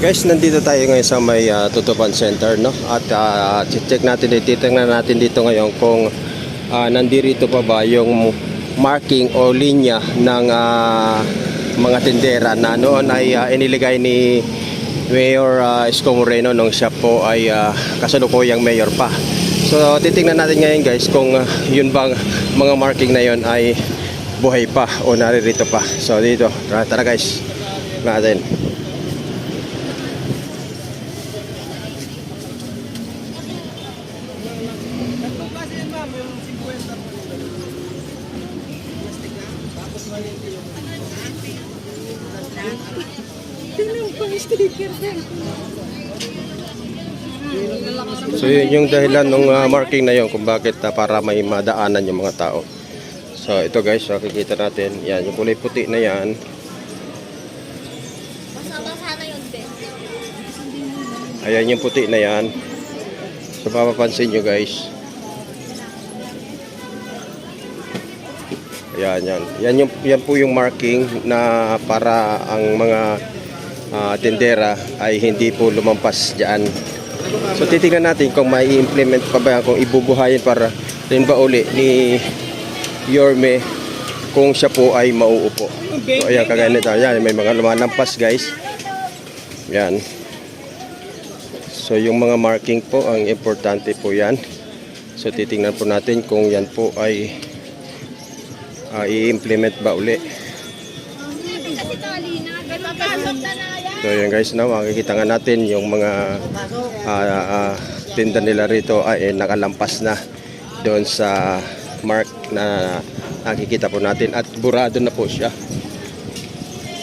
Guys, nandito tayo ngayon sa may uh, Tutupan Center, no? At uh, check natin, titingnan natin dito ngayon kung uh, nandirito pa ba yung marking o linya ng ah, mga tindera na noon ay ah, iniligay ni Mayor uh, Isko Moreno nung siya po ay ah, kasalukuyang mayor pa. So titingnan natin ngayon guys kung ah, yun bang mga marking na yun ay buhay pa o naririto pa. So dito, tara, tara guys, natin. So yun yung dahilan ng marking na yun kung bakit ah, para may madaanan yung mga tao. So ito guys, makikita natin, yan yung kulay puti na yan. Na yun. Ayan yung puti na yan. So mapapansin nyo guys. Ayan, yan. Yan, yung, yan po yung marking na para ang mga ah, tindera ay hindi po lumampas dyan. So titingnan natin kung may implement pa ba yan, kung ibubuhayin para rin ba uli ni Yorme kung siya po ay mauupo. So ayan, kagaya nito. Ayan, may mga lumalampas guys. Yan. So yung mga marking po, ang importante po yan. So titingnan po natin kung yan po ay ah, i-implement ba uli. So yan guys, na makikita nga natin yung mga ah, ah, tinda nila rito ay eh, nakalampas na doon sa mark na nakikita po natin at burado na po siya.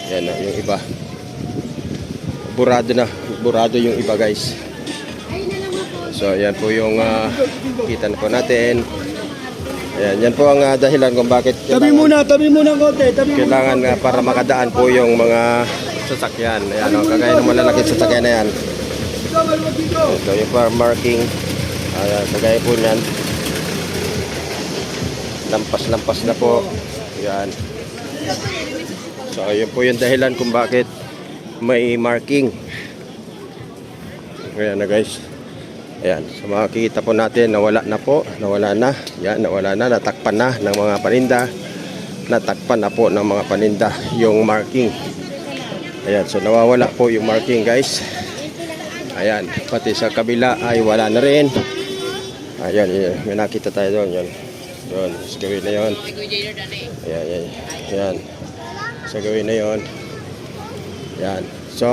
Yan na, yung iba. Burado na, burado yung iba guys. So yan po yung ah, kita na po natin. Ayan, yan po ang ah, dahilan kung bakit Tabi muna, tabi muna konti, tabi muna. kailangan nga para makadaan po yung mga sasakyan. Ayan, o, kagaya ng malalaking sasakyan na yan. Ito yung par marking. Ayan, kagaya po niyan. Lampas-lampas na po. Ayan. So, yun po yung dahilan kung bakit may marking. Ayan na guys. Ayan. So, makikita po natin nawala na po. Nawala na. Ayan, nawala na. Natakpan na ng mga paninda. Natakpan na po ng mga paninda yung marking. Ayan. So, nawawala po yung marking guys. Ayan, pati sa kabila ay wala na rin. Ayan, yun, may nakita tayo doon. Yun, doon, sa gawin na yun. Ayan, ayan, ayan. Sa gawin na yun. Ayan. So,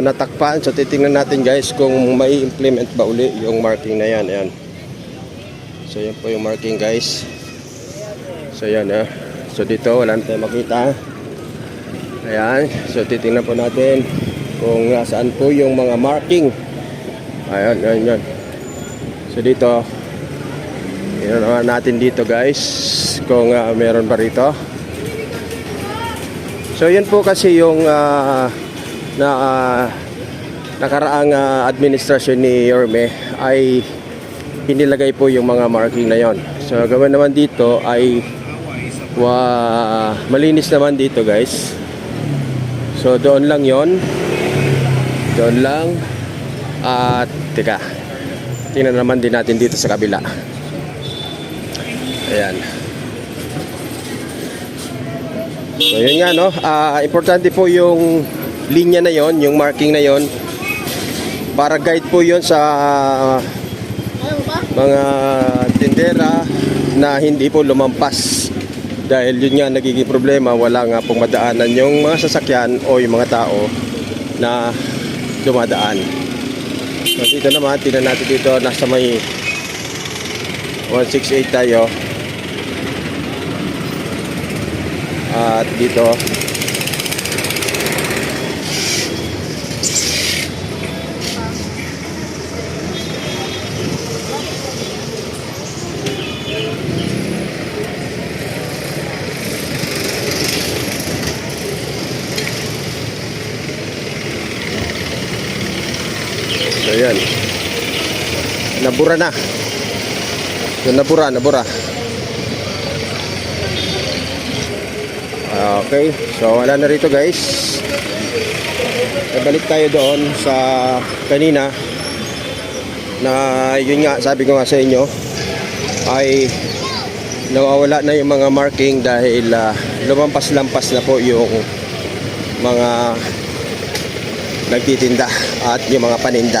natakpan. So, titingnan natin guys kung may implement ba uli yung marking na yan. Ayan. So, yan po yung marking guys. So, yan ah. So, dito wala na tayo makita. Ayan. So, titingnan po natin kung nasaan po yung mga marking. Ayan, ayan, ayan. So, dito, tingnan naman natin dito guys kung ah, meron ba rito. So, yan po kasi yung ah, na ah, nakaraang ah, administrasyon ni Yorme ay inilagay po yung mga marking na yon. So, gawin naman dito ay wa malinis naman dito guys. So doon lang yon. Doon lang. At teka. Tingnan naman din natin dito sa kabila. Ayan. So yun nga no. Ah, importante po yung linya na yon, yung marking na yon. Para guide po yon sa mga tindera na hindi po lumampas. Dahil yun nga nagiging problema wala nga pong madaanan yung mga sasakyan o yung mga tao na dumadaan. So dito naman tingnan natin dito nasa may 168 tayo. At dito So yan. Nabura na. So nabura, nabura. Okay, so wala na rito guys. Nabalik tayo doon sa kanina na yun nga sabi ko nga sa inyo ay nawawala na yung mga marking dahil ah, lumampas-lampas na po yung mga nagtitinda at yung mga paninda.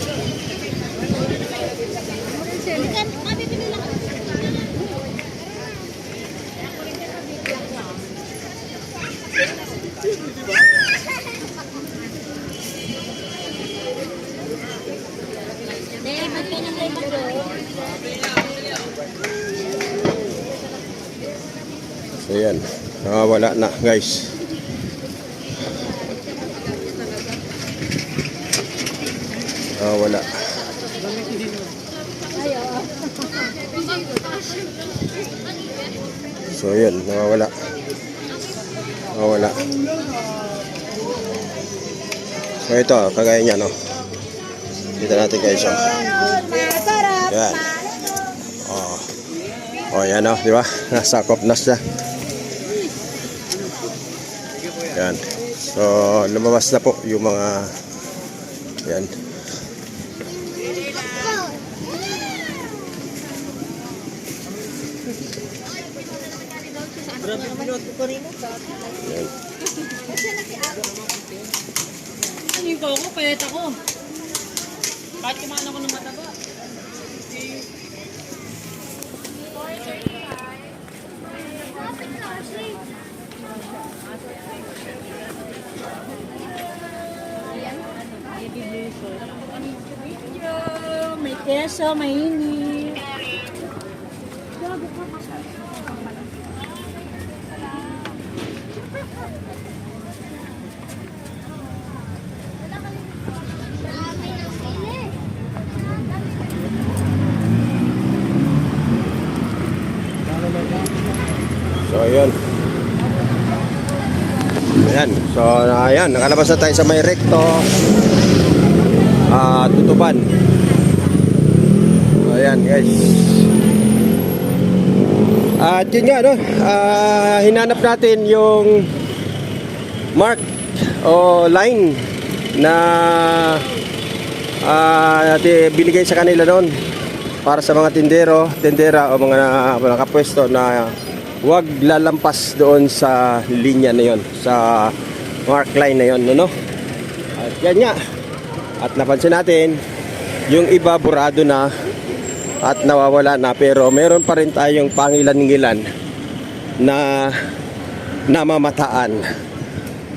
So yan. Nawawala na guys. Nawawala. So yun, nawawala. Nawawala. So ito, kagaya niya no. Dito natin guys. Oh. Yan. Oh. Oh, yan oh, di ba? Nasakop na siya. Yan. So, lumabas na po yung mga yan. Yan. Hindi ko ako, payat ako. Kahit kumain ako ng mataba. May keso, may ini. So, yun. Ayan. So, ayan. Nakalabas na tayo sa may recto. Ah, tutuban. So, ayan, guys. At yun nga, no? Ah, hinanap natin yung mark o line na di- binigay sa kanila noon para sa mga tindero, tindera o mga mga kapwesto na wag lalampas doon sa linya na yon sa mark line na yon no? At yan nga. At napansin natin yung iba burado na at nawawala na pero meron pa rin tayong pangilan-ngilan na namamataan.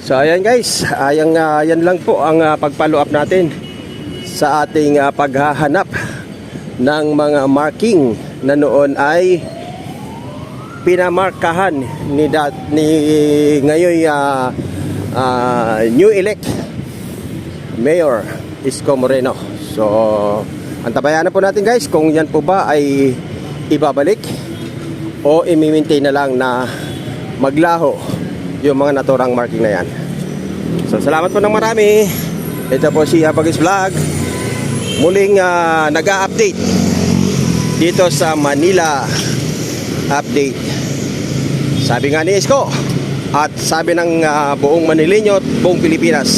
So ayan guys, ayan, ah, yan lang po ang uh, pag-follow up natin sa ating ah, paghahanap ng mga marking na noon ay pinamarkahan ni dat ni ngayon ah, ah, new elect Mayor Isko Moreno. So antabayan na po natin guys kung yan po ba ay ibabalik o i-maintain na lang na maglaho yung mga naturang marking na yan. So salamat po ng marami. Ito po si Abagis Vlog. Muling ah, nag-a-update dito sa Manila update. Sabi nga ni Isko at sabi ng ah, buong Manileño at buong Pilipinas.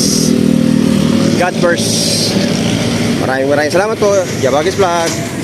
God first. Maraming maraming salamat po. Yabagis Vlog.